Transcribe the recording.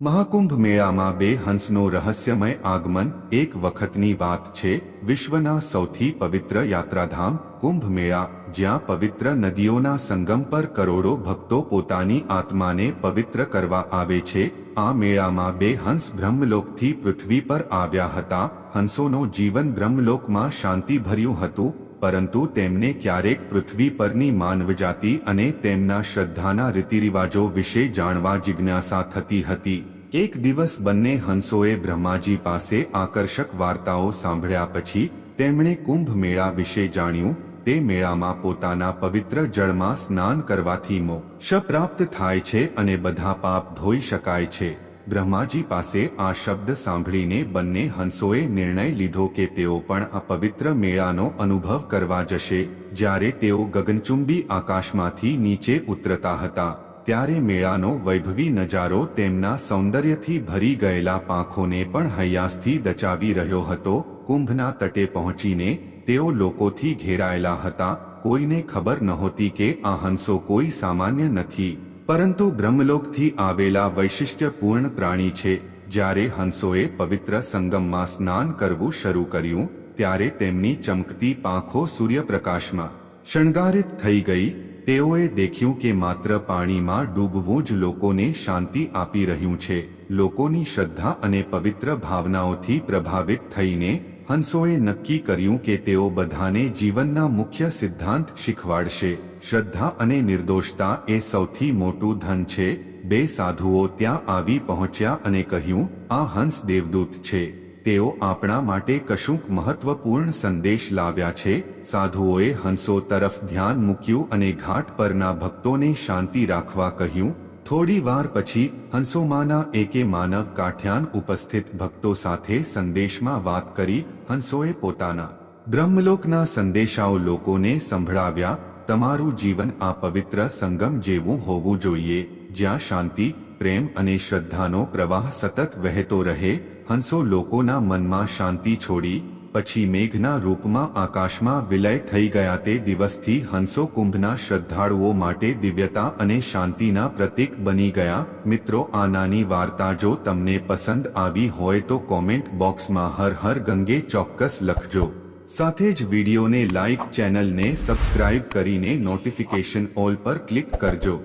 મહાકુંભ મેળામાં બે હંસનો રહસ્યમય આગમન, એક વખતની વાત છે, વિશ્વના સૌથી પવિત્ર યાત્રાધામ કુંભ મેળા જ્યાં પવિત્ર નદીઓના સંગમ પર કરોડો ભક્તો પોતાની આત્માને પવિત્ર કરવા આવે છે. આ મેળામાં બે હંસ બ્રહ્મલોકથી પૃથ્વી પર આવ્યા હતા. હંસોનો જીવન બ્રહ્મલોકમાં શાંતિભર્યું હતું. પરંતુ તેમને ક્યારેક પૃથ્વી પરની માનવજાતિ અને તેમના શ્રદ્ધાના રીતિરિવાજો વિશે જાણવા જિજ્ઞાસા થતી હતી. એક દિવસ બંને હંસોએ બ્રહ્માજી પાસે આકર્ષક વાર્તાઓ સાંભળ્યા પછી તેમણે કુંભ મેળા વિશે જાણ્યું, તે મેળામાં પોતાના પવિત્ર જળમાં સ્નાન કરવાથી મોક્ષ પ્રાપ્ત થાય છે અને બધા પાપ ધોઈ શકાય છે. બ્રહ્માજી પાસે આ શબ્દ સાંભળીને બંને હંસોએ નિર્ણય લીધો કે તેઓ પણ આ પવિત્ર મેળાનો અનુભવ કરવા જશે. જ્યારે તેઓ ગગનચુંબી આકાશમાંથી નીચે ઉતરતા હતા, ત્યારે મેળાનો વૈભવી નજારો તેમના સૌંદર્યથી ભરી ગયેલા પાંખોને પણ હૈયાસથી દચાવી રહ્યો હતો. કુંભના તટે પહોંચીને તેઓ લોકોથી ઘેરાયેલા હતા. કોઈને ખબર નહોતી કે આ હંસો કોઈ સામાન્ય નથી. પરંતુ બ્રહ્મલોકથી આવેલા વૈશિષ્ટ્યપૂર્ણ પ્રાણી છે. જ્યારે હંસોએ પવિત્ર સંગમમાં સ્નાન કરવું શરૂ કર્યું, ત્યારે તેમની ચમકતી પાંખો સૂર્યપ્રકાશમાં શણગારિત થઈ ગઈ. તેઓએ દેખ્યું કે માત્ર પાણીમાં ડૂબવું જ લોકોને શાંતિ આપી રહ્યું છે. લોકોની શ્રદ્ધા અને પવિત્ર ભાવનાઓથી પ્રભાવિત થઈને હંસોએ નક્કી કર્યું કે તેઓ બધાને જીવનના મુખ્ય સિદ્ધાંત શીખવાડશે. શ્રદ્ધા અને નિર્દોષતા એ સૌથી મોટું ધન છે. બે સાધુઓ ત્યાં આવી પહોંચ્યા અને કહ્યું, આ હંસ દેવદૂત છે. તેઓ આપણા માટે કશુંક મહત્વપૂર્ણ સંદેશ લાવ્યા છે. સાધુઓએ હંસો તરફ ધ્યાન મૂક્યું અને ઘાટ પરના ભક્તોને શાંતિ રાખવા કહ્યું થોડી વાર પછી હંસોમાના એકે માનવ કાઠ્યાન ઉપસ્થિત ભક્તો સાથે સંદેશમાં વાત કરી હંસોએ પોતાના બ્રહ્મલોકના સંદેશાઓ લોકોને સંભળાવ્યા, તમારું જીવન આ પવિત્ર સંગમ જેવું હોવું જોઈએ, જ્યાં શાંતિ, પ્રેમ અને શ્રદ્ધાનો પ્રવાહ સતત વહેતો રહે. હંસો લોકોના મનમાં શાંતિ છોડી પછી મેઘના રૂપમાં આકાશમાં વિલય થઈ ગયા તે દિવસથી હંસો કુંભના શ્રદ્ધાળુઓ માટે દિવ્યતા અને શાંતિના પ્રતીક બની ગયા. મિત્રો, આ નાની વાર્તા જો તમને પસંદ આવી હોય તો કોમેન્ટ બોક્સમાં હર હર ગંગે ચોક્કસ લખજો. સાથે જ વિડીયોને લાઇક ચેનલને સબસ્ક્રાઇબ કરીને નોટિફિકેશન ઓલ પર ક્લિક કરજો.